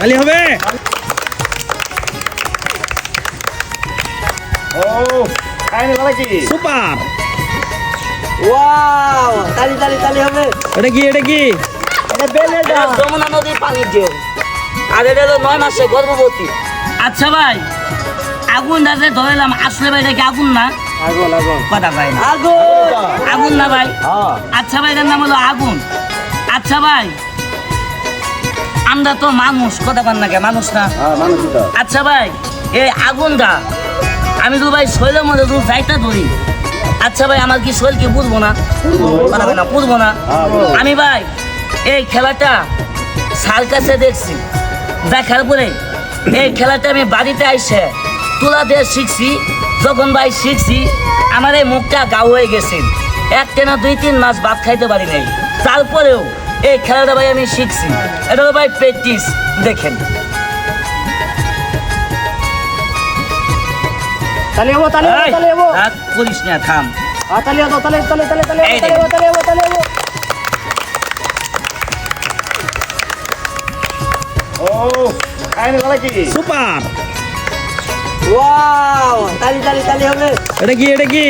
তালি হবে। ও খাইনি বলা কি সুপার। ওয়াও তালি তালি তালি হবে। এটা কি এটা কি? এটা বেলেটা যমুনা নদীর পানির ঢেউ। আর এটা হলো নয় মাসে গর্ভবতী। আচ্ছা ভাই আগুন যে ধরেলাম আসলে ভাই এটা কি আগুন না? আগুন আগুন। কথা ভাই না। আগুন! আগুন না ভাই? হ্যাঁ। আচ্ছা ভাই এটার নাম হলো আগুন। আচ্ছা ভাই আমরা তো মানুষ কথা বল না কে মানুষ না? হ্যাঁ আচ্ছা ভাই এই আগুনটা আমি তো ভাই শৈলের মধ্যে তো যাইতে ধরি। আচ্ছা ভাই আমার কি শৈল কি বুঝব না? না বুঝব না? হ্যাঁ, আমি ভাই এই খেলাটা সার কাছে দেখছি। দেখার পরে এই খেলাটা আমি বাড়িতে আইসে তুলা দিয়ে শিখছি যখন ভাই শিখছি আমার এই মুখটা গাও হয়ে গেছে। একটা না দুই তিন মাস ভাত খাইতে পারি নাই। তারপরেও এই খেলাটা ভাই আমি শিখছি। এটা ভাই প্র্যাকটিস দেখেন। তালি হব রাগ করিস না থাম। তালি তালি তালি তালি ও কি? সুপার ওয়াও তালি তালি তালি এটা কি এটা কি?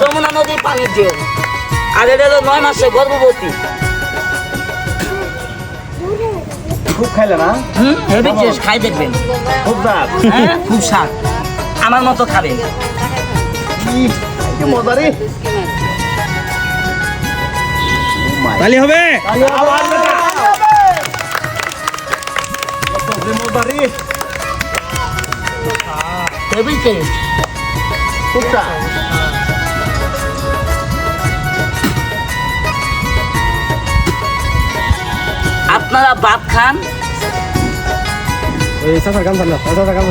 যমুনা নদীর পানির ঢেউ আর এটা হলো নয় মাসে গর্ভবতী। খুব খাইলে না? হুম? হেভি টেস্ট খাই দেখবেন। খুব দাঁত হ্যাঁ? খুব স্বাদ। আমার মতো খাবেন। কি মজা রে। তালি হবে। হেভি টেস্ট দাঁত আপনারা ভাত খান। এই চাচার গান চাল চাচার গান